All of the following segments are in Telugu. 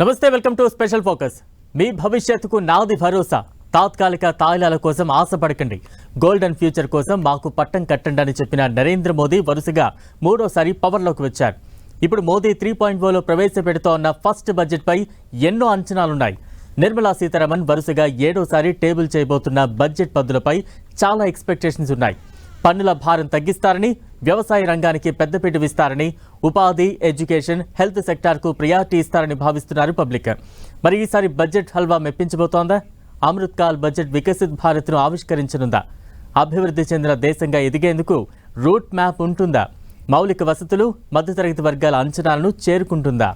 నమస్తే వెల్కమ్ టు స్పెషల్ ఫోకస్. మీ భవిష్యత్తుకు నాది భరోసా. తాత్కాలిక తాయిలాల కోసం ఆశపడకండి. గోల్డెన్ ఫ్యూచర్ కోసం మాకు పట్టం కట్టండి అని చెప్పిన నరేంద్ర మోదీ వరుసగా మూడోసారి పవర్లోకి వచ్చారు. ఇప్పుడు మోదీ త్రీ పాయింట్ ఓలో ప్రవేశపెడుతోన్న ఫస్ట్ బడ్జెట్పై ఎన్నో అంచనాలున్నాయి. నిర్మలా సీతారామన్ వరుసగా ఏడోసారి టేబుల్ చేయబోతున్న బడ్జెట్ పద్దులపై చాలా ఎక్స్పెక్టేషన్స్ ఉన్నాయి. పన్నుల భారం తగ్గిస్తారని వ్యవసాయ రంగానికి పెద్దపీట ఇస్తారని ఉపాధి ఎడ్యుకేషన్ హెల్త్ సెక్టార్కు ప్రియారిటీ ఇస్తారని భావిస్తున్నారు పబ్లిక్. మరి ఈసారి బడ్జెట్ హల్వా మెప్పించబోతోందా? అమృత్ కాల్ బడ్జెట్ వికసిత్ భారత్ను ఆవిష్కరించనుందా? అభివృద్ధి చెందిన దేశంగా ఎదిగేందుకు రూట్ మ్యాప్ ఉంటుందా? మౌలిక వసతులు మధ్యతరగతి వర్గాల అంచనాలను చేరుకుంటుందా?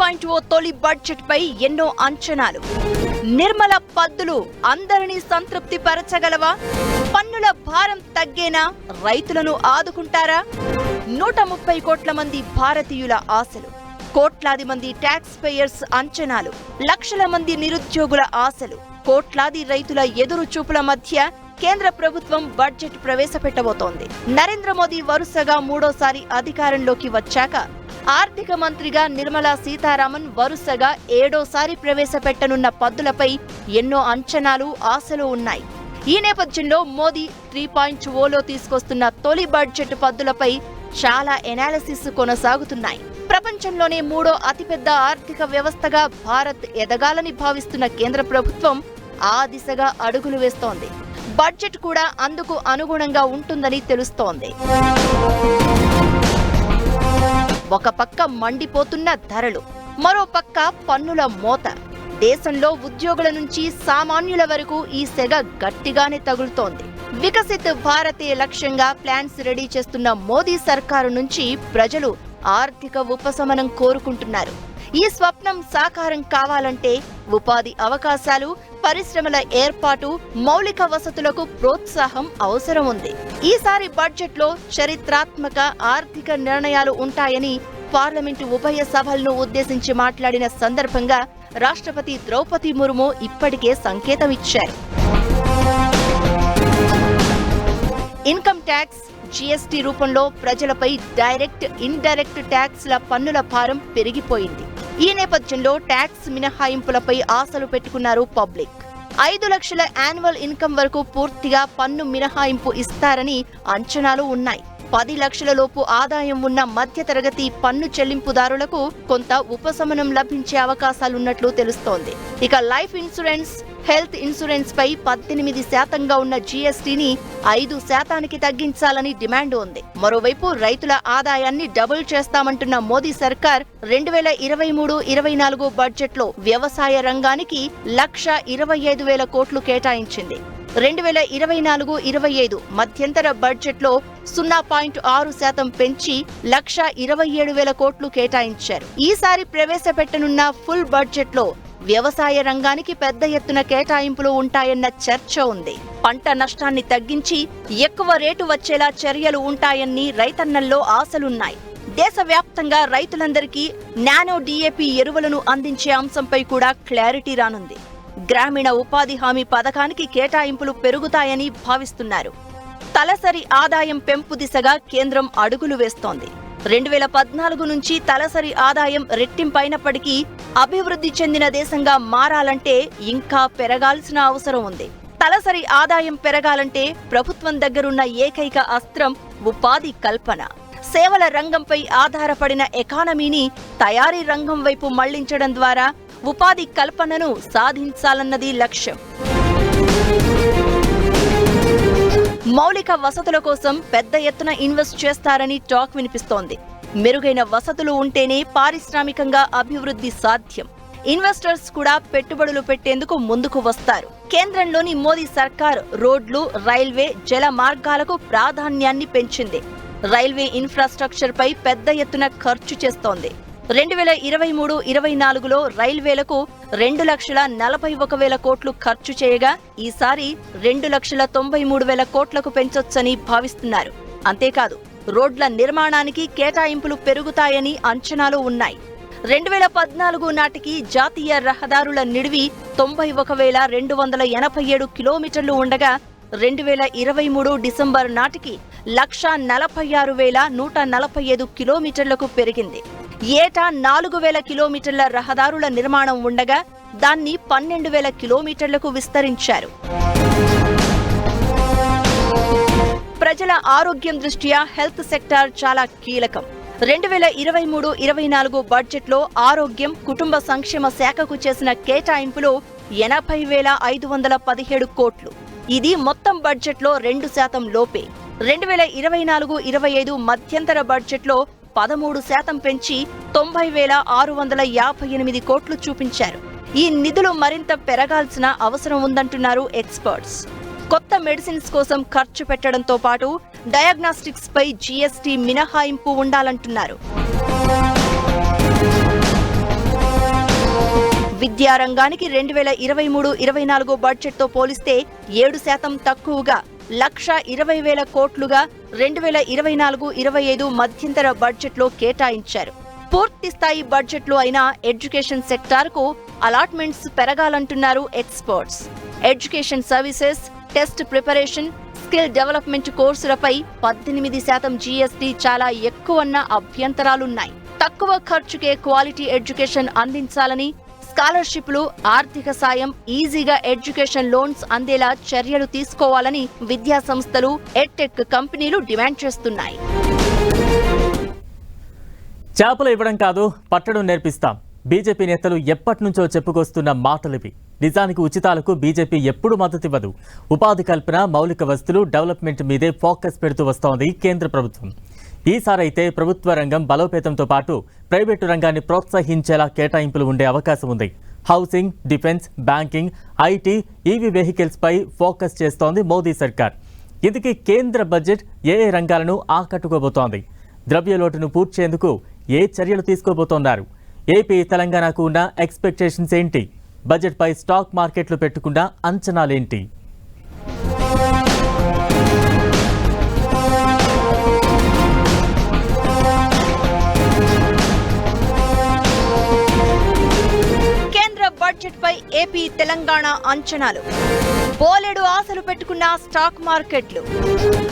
పాయింట్ ఓ తొలి బడ్జెట్ పై ఎన్నో అంచనాలు. నిర్మల పద్దులు అందరినీ సంతృప్తి పరచగలవా? పన్నుల భారం తగ్గేనా? రైతులను ఆదుకుంటారా? నూట ముప్పై కోట్ల మంది భారతీయుల ఆశలు కోట్లాది మంది ట్యాక్స్ పేయర్స్ అంచనాలు లక్షల మంది నిరుద్యోగుల ఆశలు కోట్లాది రైతుల ఎదురు చూపుల మధ్య కేంద్ర ప్రభుత్వం బడ్జెట్ ప్రవేశపెట్టబోతోంది. నరేంద్ర మోదీ వరుసగా మూడోసారి అధికారంలోకి వచ్చాక ఆర్థిక మంత్రిగా నిర్మలా సీతారామన్ వరుసగా ఏడోసారి ప్రవేశపెట్టనున్న పద్దులపై ఎన్నో అంచనాలు ఆశలు ఉన్నాయి. ఈ నేపథ్యంలో మోదీ త్రీ పాయింట్ ఓలో తీసుకొస్తున్న తొలి బడ్జెట్ పద్దులపై చాలా ఎనాలిసిస్ కొనసాగుతున్నాయి. ప్రపంచంలోనే మూడో అతిపెద్ద ఆర్థిక వ్యవస్థగా భారత్ ఎదగాలని భావిస్తున్న కేంద్ర ప్రభుత్వం ఆ దిశగా అడుగులు వేస్తోంది. బడ్జెట్ కూడా అందుకు అనుగుణంగా ఉంటుందని తెలుస్తోంది. ఒక పక్క మండిపోతున్న ధరలు మరో పక్క పన్నుల మోత. దేశంలో ఉద్యోగుల నుంచి సామాన్యుల వరకు ఈ సెగ గట్టిగానే తగులుతోంది. వికసిత్ భారతే లక్ష్యంగా ప్లాన్స్ రెడీ చేస్తున్న మోదీ సర్కారు నుంచి ప్రజలు ఆర్థిక ఉపశమనం కోరుకుంటున్నారు. ఈ స్వప్నం సాకారం కావాలంటే ఉపాధి అవకాశాలు పరిశ్రమల ఏర్పాటు మౌలిక వసతులకు ప్రోత్సాహం అవసరం ఉంది ఈసారి బడ్జెట్లో చరిత్రాత్మక ఆర్థిక నిర్ణయాలు ఉంటాయని పార్లమెంటు ఉభయ సభలను ఉద్దేశించి మాట్లాడిన సందర్భంగా రాష్ట్రపతి ద్రౌపది ముర్ము ఇప్పటికే సంకేతం ఇచ్చారు ఇన్కమ్ ట్యాక్స్ జీఎస్టీ రూపంలో ప్రజలపై డైరెక్ట్ ఇండైరెక్ట్ ట్యాక్స్ల పన్నుల భారం పెరిగిపోయింది. ఈ నేపథ్యంలో ట్యాక్స్ మినహాయింపులపై ఆశలు పెట్టుకున్నారు పబ్లిక్. ఐదు లక్షల యాన్యువల్ ఇన్కమ్ వరకు పూర్తిగా పన్ను మినహాయింపు ఇస్తారని అంచనాలు ఉన్నాయి. పది లక్షల లోపు ఆదాయం ఉన్న మధ్యతరగతి పన్ను చెల్లింపుదారులకు కొంత ఉపశమనం లభించే అవకాశాలున్నట్లు తెలుస్తోంది. ఇక లైఫ్ ఇన్సూరెన్స్ హెల్త్ ఇన్సూరెన్స్ పై పద్దెనిమిది శాతంగా ఉన్న జీఎస్టీని ఐదు శాతానికి తగ్గించాలని డిమాండ్ ఉంది. మరోవైపు రైతుల ఆదాయాన్ని డబుల్ చేస్తామంటున్న మోదీ సర్కార్ రెండు వేల ఇరవై మూడు ఇరవై నాలుగు బడ్జెట్లో వ్యవసాయ రంగానికి లక్ష ఇరవై ఐదు వేల కోట్లు కేటాయించింది. రెండు వేల ఇరవై నాలుగు ఇరవై ఐదు మధ్యంతర బడ్జెట్లో సున్నా పాయింట్ ఆరు శాతం పెంచి లక్ష ఇరవై ఏడు వేల కోట్లు కేటాయించారు. ఈసారి ప్రవేశపెట్టనున్న ఫుల్ బడ్జెట్లో వ్యవసాయ రంగానికి పెద్ద ఎత్తున కేటాయింపులు ఉంటాయన్న చర్చ ఉంది. పంట నష్టాన్ని తగ్గించి ఎక్కువ రేటు వచ్చేలా చర్యలు ఉంటాయని రైతన్నల్లో ఆశలున్నాయి. దేశవ్యాప్తంగా రైతులందరికీ నానో డిఏపి ఎరువులను అందించే అంశంపై కూడా క్లారిటీ రానుంది. గ్రామీణ ఉపాధి హామీ పథకానికి కేటాయింపులు పెరుగుతాయని భావిస్తున్నారు. తలసరి ఆదాయం పెంపు దిశగా కేంద్రం అడుగులు వేస్తోంది. రెండు వేల పద్నాలుగు నుంచి తలసరి ఆదాయం రెట్టింపైనప్పటికీ అభివృద్ధి చెందిన దేశంగా మారాలంటే ఇంకా పెరగాల్సిన అవసరం ఉంది. తలసరి ఆదాయం పెరగాలంటే ప్రభుత్వం దగ్గరున్న ఏకైక అస్త్రం ఉపాధి కల్పన. సేవల రంగంపై ఆధారపడిన ఎకానమీని తయారీ రంగం వైపు మళ్ళించడం ద్వారా ఉపాధి కల్పనను సాధించాలన్నది లక్ష్యం. మౌలిక వసతుల కోసం పెద్ద ఎత్తున ఇన్వెస్ట్ చేస్తారని టాక్ వినిపిస్తోంది. మెరుగైన వసతులు ఉంటేనే పారిశ్రామికంగా అభివృద్ధి సాధ్యం. ఇన్వెస్టర్స్ కూడా పెట్టుబడులు పెట్టేందుకు ముందుకు వస్తారు. కేంద్రంలోని మోదీ సర్కార్ రోడ్లు రైల్వే జల మార్గాలకు ప్రాధాన్యాన్ని పెంచింది. రైల్వే ఇన్ఫ్రాస్ట్రక్చర్ పై పెద్ద ఎత్తున ఖర్చు చేస్తోంది. రెండు వేల ఇరవై మూడు ఇరవై నాలుగులో రైల్వేలకు రెండు లక్షల నలభై ఒక వేల కోట్లు ఖర్చు చేయగా ఈసారి రెండు లక్షల తొంభై మూడు వేల కోట్లకు పెంచొచ్చని భావిస్తున్నారు. అంతేకాదు రోడ్ల నిర్మాణానికి కేటాయింపులు పెరుగుతాయని అంచనాలు ఉన్నాయి. రెండు వేల పద్నాలుగు నాటికి జాతీయ రహదారుల నిడివి తొంభై ఒక వేల రెండు వందల ఎనభై ఏడు కిలోమీటర్లు ఉండగా రెండు వేల ఇరవై మూడు డిసెంబర్ నాటికి లక్ష నలభై ఆరు వేల నూట నలభై ఐదు కిలోమీటర్లకు పెరిగింది. ఏటా నాలుగు వేల కిలోమీటర్ల రహదారుల నిర్మాణం ఉండగా దాన్ని పన్నెండు వేల కిలోమీటర్లకు విస్తరించారు. ప్రజల ఆరోగ్యం దృష్ట్యా హెల్త్ సెక్టార్ చాలా కీలకం. రెండు వేల ఇరవై మూడు ఇరవై నాలుగు బడ్జెట్లో ఆరోగ్యం కుటుంబ సంక్షేమ శాఖకు చేసిన కేటాయింపులు ఎనభై వేల ఐదు వందల పదిహేడు కోట్లు. ఇది మొత్తం బడ్జెట్లో రెండు శాతం లోపే. రెండు వేల ఇరవై నాలుగు ఇరవై ఐదు మధ్యంతర బడ్జెట్లో పదమూడు శాతం పెంచి తొంభై వేల ఆరు వందల యాభై ఎనిమిది కోట్లు చూపించారు. ఈ నిధులు మరింత పెరగాల్సిన అవసరం ఉందంటున్నారు ఎక్స్పర్ట్స్. కొత్త మెడిసిన్స్ కోసం ఖర్చు పెట్టడంతో పాటు డయాగ్నాస్టిక్స్ పై జీఎస్టీ మినహాయింపు ఉండాలంటున్నారు. విద్యారంగానికి రెండు వేల ఇరవై మూడు ఇరవై నాలుగు బడ్జెట్తో పోలిస్తే ఏడు శాతం తక్కువగా లక్ష ఇరవై వేల కోట్లుగా రెండు వేల ఇరవై నాలుగు ఇరవై ఐదు మధ్యంతర బడ్జెట్లో కేటాయించారు. పూర్తి స్థాయి బడ్జెట్లో అయినా ఎడ్యుకేషన్ సెక్టార్కు allotments పెరగాలంటున్నారు experts. Education services test preparation skill development కోర్సులపై పద్దెనిమిది శాతం జీఎస్టీ చాలా ఎక్కువన్న అభ్యంతరాలున్నాయి. తక్కువ ఖర్చుకే క్వాలిటీ ఎడ్యుకేషన్ అందించాలని స్కాలర్షిప్లు ఆర్థిక సాయం ఈజీగా ఎడ్యుకేషన్ లోన్స్ అందేలా చర్యలు తీసుకోవాలని విద్యా సంస్థలు ఎడ్టెక్ కంపెనీలు డిమాండ్ చేస్తున్నాయి. చేపలు ఇవ్వడం కాదు పట్టడం నేర్పిస్తాం. బీజేపీ నేతలు ఎప్పటి నుంచో చెప్పుకొస్తున్న మాటలివి. నిజానికి ఉచితాలకు బీజేపీ ఎప్పుడు మద్దతివ్వదు. ఉపాధి కల్పన మౌలిక వస్తువులు డెవలప్మెంట్ మీదే ఫోకస్ పెడుతూ వస్తోంది కేంద్ర ప్రభుత్వం. ఈసారైతే ప్రభుత్వ రంగం బలోపేతంతో పాటు ప్రైవేటు రంగాన్ని ప్రోత్సహించేలా కేటాయింపులు ఉండే అవకాశం ఉంది. Housing defence banking IT EV వెహికల్స్పై focus చేస్తోంది మోదీ సర్కార్. ఇందుకే కేంద్ర బడ్జెట్ ఏ ఏ రంగాలను ఆకట్టుకోబోతోంది. ద్రవ్యలోటును పూడ్చేందుకు ఏ చర్యలు తీసుకోబోతోన్నారు. ఏపీ తెలంగాణకు ఉన్న ఎక్స్పెక్టేషన్స్ ఏంటి? బడ్జెట్పై స్టాక్ మార్కెట్లు పెట్టుకున్న అంచనాలేంటి? ఏపీ తెలంగాణ అంచనాలు. బోలెడు ఆశలు పెట్టుకున్న స్టాక్ మార్కెట్లు.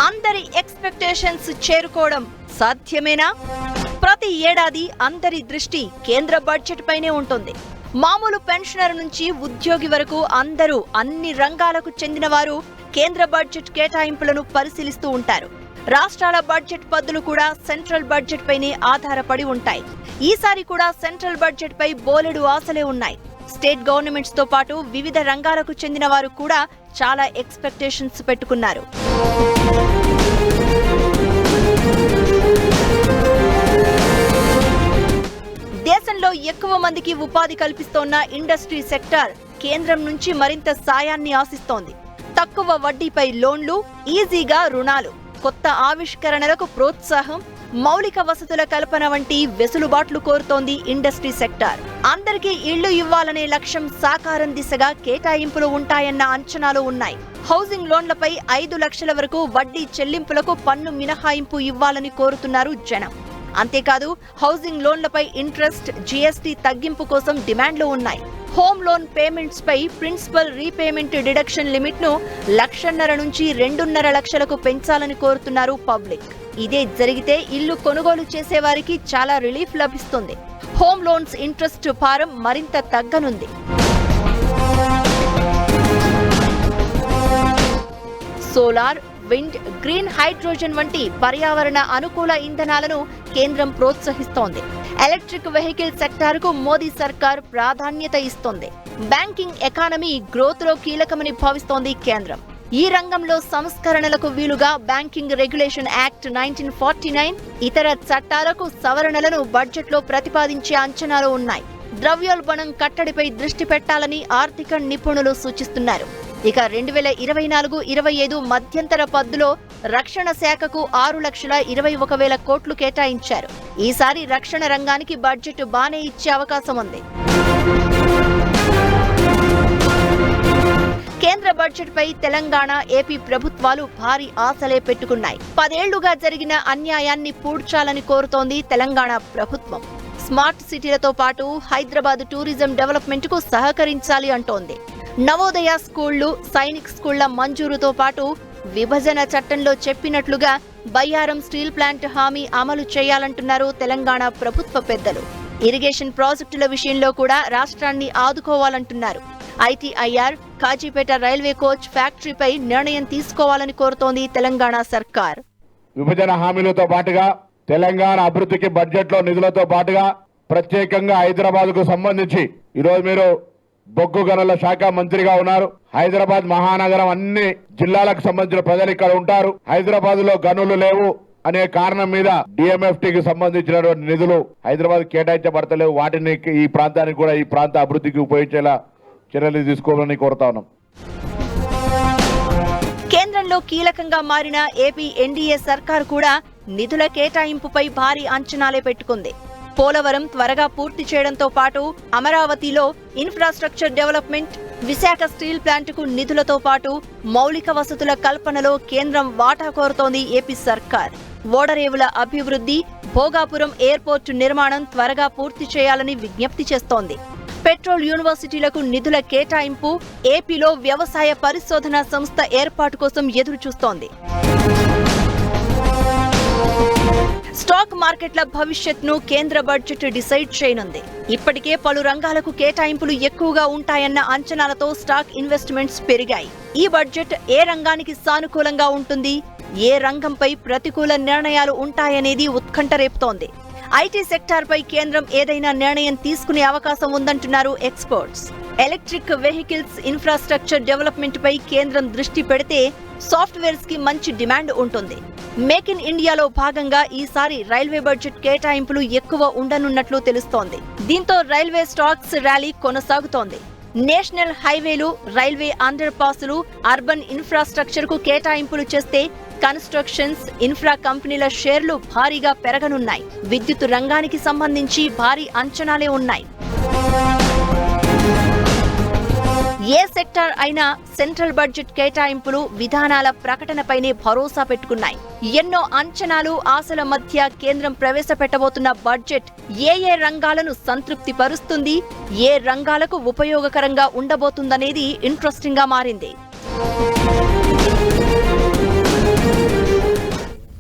అందరి ఎక్స్పెక్టేషన్స్ చేరుకోవడం సాధ్యమేనా? ప్రతి ఏడాది అందరి దృష్టి కేంద్ర బడ్జెట్ పైనే ఉంటుంది. మామూలు పెన్షనర్ నుంచి ఉద్యోగి వరకు అందరూ అన్ని రంగాలకు చెందిన వారు కేంద్ర బడ్జెట్ కేటాయింపులను పరిశీలిస్తూ ఉంటారు. రాష్ట్రాల బడ్జెట్ పద్దులు కూడా సెంట్రల్ బడ్జెట్ పైనే ఆధారపడి ఉంటాయి. ఈసారి కూడా సెంట్రల్ బడ్జెట్ పై బోలెడు ఆశలే ఉన్నాయి. స్టేట్ గవర్నమెంట్స్తో పాటు వివిధ రంగాలకు చెందిన వారు కూడా చాలా ఎక్స్పెక్టేషన్స్ పెట్టుకున్నారు. దేశంలో ఎక్కువ మందికి ఉపాధి కల్పిస్తోన్న ఇండస్ట్రీ సెక్టార్ కేంద్రం నుంచి మరింత సాయాన్ని ఆశిస్తోంది. తక్కువ వడ్డీపై లోన్లు ఈజీగా రుణాలు కొత్త ఆవిష్కరణలకు ప్రోత్సాహం మౌలిక వసతుల కల్పన వంటి వెసులుబాట్లు కోరుతోంది ఇండస్ట్రీ సెక్టార్. అందరికీ ఇళ్ళు ఇవ్వాలనే లక్ష్యం సాకారం దిశగా కేటాయింపులు ఉంటాయన్న అంచనాలు ఉన్నాయి. హౌసింగ్ లోన్లపై ఐదు లక్షల వరకు వడ్డీ చెల్లింపులకు పన్ను మినహాయింపు ఇవ్వాలని కోరుతున్నారు జనం. అంతేకాదు హౌసింగ్ లోన్లపై ఇంట్రెస్ట్ జీఎస్టీ తగ్గింపు కోసం డిమాండ్లు ఉన్నాయి. హోమ్ లోన్ పేమెంట్స్ పై ప్రిన్సిపల్ రీపేమెంట్ డిడక్షన్ లిమిట్ను లక్షన్నర నుంచి రెండున్నర లక్షలకు పెంచాలని కోరుతున్నారు పబ్లిక్. ఇదే జరిగితే ఇల్లు కొనుగోలు చేసే వారికి చాలా రిలీఫ్ లభిస్తుంది. హోమ్ లోన్స్ ఇంట్రెస్ట్ భారం మరింత తగ్గనుంది. సోలార్ విండ్ గ్రీన్ హైడ్రోజన్ వంటి పర్యావరణ అనుకూల ఇంధనాలను కేంద్రం ప్రోత్సహిస్తోంది. ఎలక్ట్రిక్ వెహికల్ సెక్టార్కు మోదీ సర్కార్ ప్రాధాన్యత ఇస్తోంది. బ్యాంకింగ్ ఎకానమీ గ్రోత్లో కీలకమని భావిస్తోంది కేంద్రం. ఈ రంగంలో సంస్కరణలకు వీలుగా banking regulation act nineteen forty nine ఇతర చట్టాలకు సవరణలను బడ్జెట్లో ప్రతిపాదించే అంచనాలు ఉన్నాయి. ద్రవ్యోల్బణం కట్టడిపై దృష్టి పెట్టాలని ఆర్థిక నిపుణులు సూచిస్తున్నారు. ఇక రెండు వేల ఇరవై నాలుగు ఇరవై ఐదు మధ్యంతర పద్దులో రక్షణ శాఖకు ఆరు లక్షల ఇరవై ఒక వేల కోట్లు కేటాయించారు. ఈసారి రక్షణ రంగానికి బడ్జెట్ బానే ఇచ్చే అవకాశం ఉంది. కేంద్ర బడ్జెట్ పై తెలంగాణ ఏపీ ప్రభుత్వాలు భారీ ఆశలే పెట్టుకున్నాయి. పదేళ్ళుగా జరిగిన అన్యాయాన్ని పూడ్చాలని కోరుతోంది తెలంగాణ ప్రభుత్వం. స్మార్ట్ సిటీలతో పాటు హైదరాబాద్ టూరిజం డెవలప్మెంట్కు సహకరించాలి అంటోంది. నవోదయ స్కూళ్ళు సైనిక్ స్కూళ్ళ మంజూరుతో పాటు విభజన చట్టంలో చెప్పినట్లుగా బయ్యారం స్టీల్ ప్లాంట్ హామీ అమలు చేయాలంటున్నారు తెలంగాణ ప్రభుత్వ పెద్దలు. ఇరిగేషన్ ప్రాజెక్టుల విషయంలో కూడా రాష్ట్రాన్ని ఆదుకోవాలంటున్నారు. ఐటీఐఆర్ కాజీపేట రైల్వే కోచ్ ఫ్యాక్టరీపై నిర్ణయం తీసుకోవాలని కోరుతోంది తెలంగాణ సర్కార్. విభజన హామీలతో పాటుగా తెలంగాణ అభివృద్ధికి బడ్జెట్లో నిధులతో పాటుగా ప్రత్యేకంగా హైదరాబాద్కు సంబంధించి ఈరోజు మీరు బొగ్గు గనుల శాఖ మంత్రిగా ఉన్నారు. హైదరాబాద్ మహానగరం అన్ని జిల్లాలకు సంబంధించిన ప్రజలు ఇక్కడ ఉంటారు. హైదరాబాద్లో గనులు లేవు అనే కారణం మీద డిఎంఎఫ్టి కి సంబంధించినటువంటి నిధులు హైదరాబాద్ కేటాయించబడతలేవు. వాటిని ఈ ప్రాంతానికి కూడా ఈ ప్రాంత అభివృద్ధికి ఉపయోగించేలా చర్యలు తీసుకోవాలని కోరుతా ఉన్నాం కేంద్రంలో కీలకంగా మారిన ఏపీ ఎన్డీఏ సర్కార్ కూడా నిధుల కేటాయింపుపై భారీ అంచనాలే పెట్టుకుంది. పోలవరం త్వరగా పూర్తి చేయడంతో పాటు అమరావతిలో ఇన్ఫ్రాస్ట్రక్చర్ డెవలప్మెంట్ విశాఖ స్టీల్ ప్లాంటుకు నిధులతో పాటు మౌలిక వసతుల కల్పనలో కేంద్రం వాటా కోరుతోంది ఏపీ సర్కార్. ఓడరేవుల అభివృద్ధి భోగాపురం ఎయిర్పోర్టు నిర్మాణం త్వరగా పూర్తి చేయాలని విజ్ఞప్తి చేస్తోంది. పెట్రోల్ యూనివర్సిటీలకు నిధుల కేటాయింపు ఏపీలో వ్యవసాయ పరిశోధన సంస్థ ఏర్పాటు కోసం ఎదురుచూస్తోంది. స్టాక్ మార్కెట్ల భవిష్యత్ను కేంద్ర బడ్జెట్ డిసైడ్ చేయనుంది. ఇప్పటికే పలు రంగాలకు కేటాయింపులు ఎక్కువగా ఉంటాయన్న అంచనాలతో స్టాక్ ఇన్వెస్ట్మెంట్స్ పెరిగాయి. ఈ బడ్జెట్ ఏ రంగానికి సానుకూలంగా ఉంటుంది? ఏ రంగంపై ప్రతికూల నిర్ణయాలు ఉంటాయనేది ఉత్కంఠ రేపుతోంది. ఐటీ సెక్టార్ పై కేంద్రం ఏదైనా నిర్ణయం తీసుకునే అవకాశం ఉందంటున్నారు experts. Electric vehicles infrastructure development పై కేంద్రం దృష్టి పెడితే సాఫ్ట్వేర్స్కి మంచి డిమాండ్ ఉంటుంది. మేక్ ఇన్ ఇండియాలో భాగంగా ఈసారి రైల్వే బడ్జెట్ కేటాయింపులు ఎక్కువ ఉండనున్నట్లు తెలుస్తోంది. దీంతో రైల్వే స్టాక్స్ ర్యాలీ కొనసాగుతోంది. నేషనల్ హైవేలు రైల్వే అండర్ పాసులు అర్బన్ ఇన్ఫ్రాస్ట్రక్చర్కు కేటాయింపులు చేస్తే కన్స్ట్రక్షన్స్ ఇన్ఫ్రా కంపెనీల షేర్లు భారీగా పెరగనున్నాయి. విద్యుత్ రంగానికి సంబంధించి భారీ అంచనాలే ఉన్నాయి. ఏ సెక్టార్ అయినా సెంట్రల్ బడ్జెట్ కేటాయింపులు విధానాల ప్రకటనపైనే భరోసా పెట్టుకున్నాయి. ఎన్నో అంచనాలు ఆశల మధ్య కేంద్రం ప్రవేశపెట్టబోతున్న బడ్జెట్ ఏ ఏ రంగాలను సంతృప్తి పరుస్తుంది ఏ రంగాలకు ఉపయోగకరంగా ఉండబోతుందనేది ఇంట్రెస్టింగ్గా మారింది.